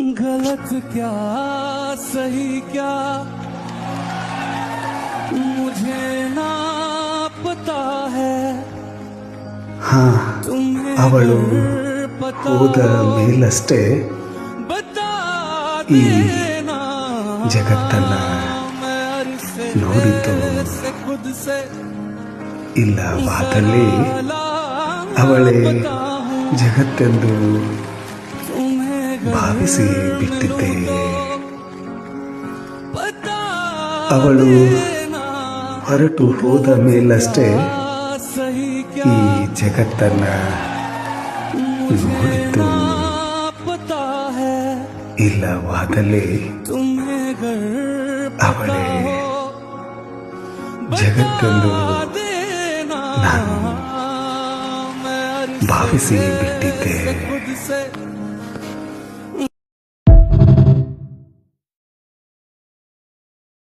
गलत क्या सही क्या मुझे ना पता है ಹಾ तुम्हें ಅವಳು अगर पता ಹೋದ ಮೇಲಷ್ಟೇ बता ಈ देना ಜಗತ್ತನ್ನ मैं अरसे ನೋಡಿದ್ದು से खुद से ಇಲ್ಲವಾದಲ್ಲಿ सवाल ಅವಳೇ बताऊं ಜಗತ್ತೆಂದು तुम्हें ಧಾವಿಸಿ ಬಿಟ್ಟಿದ್ದೆ. ಅವಳು ಹೊರಟು ಹೋದ ಮೇಲಷ್ಟೇ ಈ ಜಗತ್ತನ್ನ ನೋಡಿದ್ದು. ಇಲ್ಲವಾದಲ್ಲಿ ಅವಳೇ ಜಗತ್ತೆಂದು ನಾನು ಭಾವಿಸಿ ಬಿಟ್ಟಿದ್ದೆ.